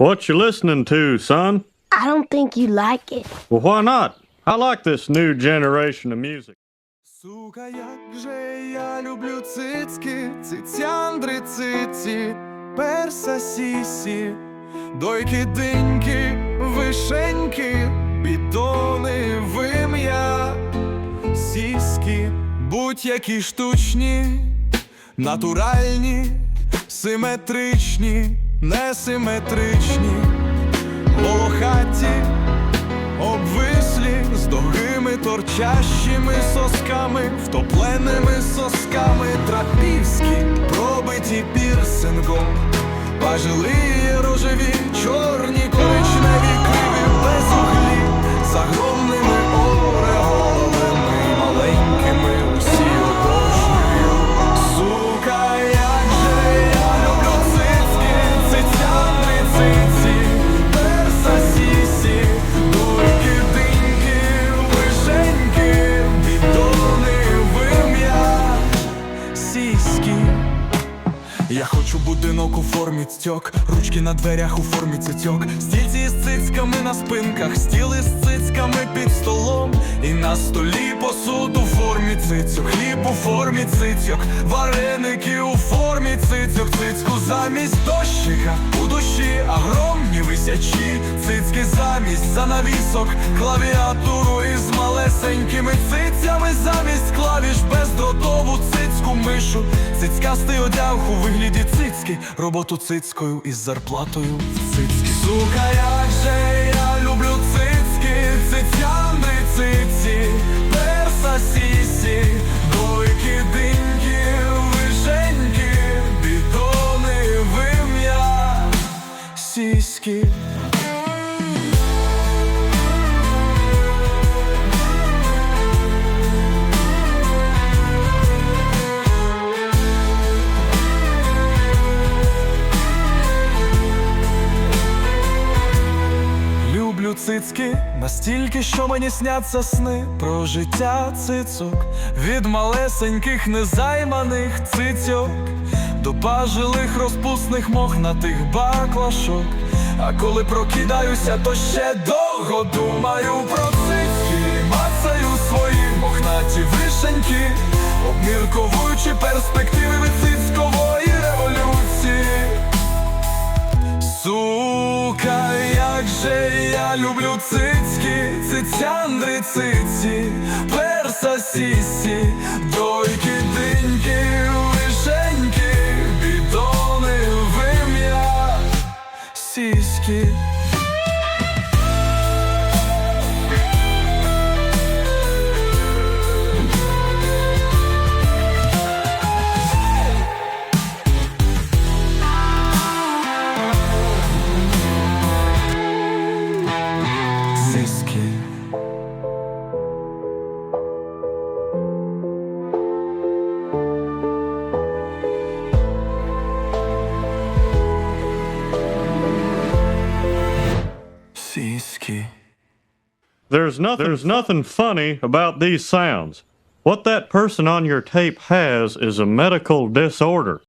What you listening to, son? I don't think you like it. Well, why not? I like this new generation of music. Сука, як же я люблю цицьки, цицяндри циці, перса сісі, дойки диньки, вишеньки, бідони вим'я, сіськи, будь-які штучні, натуральні, симетричні, несиметричні, волохаті, обвислі з довгими торчащими сосками, втопленими сосками, трапівські, пробиті пірсингом, пажили рожеві, чорні, Я хочу будинок у формі цьок, ручки на дверях у формі цицьок, стільці з цицьками на спинках, стіли з цицьками під столом, і на столі посуд у формі цицьок, хліб у формі цицьок, вареники у формі цицьок, цицьку замість дощика, у душі огромні висячі, цицьки замість занавісок, клавіатуру із малесенькими цицями, мишу, цицькастий одяг у вигляді цицьки, роботу цицькою із зарплатою в цицьки. Сука, як же я люблю цицьки, цицяни Цицьки настільки, що мені сняться сни про життя цицок від малесеньких незайманих цицьок до бажилих розпусних мохнатих баклашок. А коли прокидаюся, то ще довго думаю про цицьки, мацаю свої мохнаті вишеньки, обмірковуючи перспективи цицькової революції. Сука, як же люблю цицьки, цицяндри циці, перса сісі, дойки, диньки, вишеньки, бідони, вим'я. Сіськи. There's nothing, there's nothing funny about these sounds. What that person on your tape has is a medical disorder.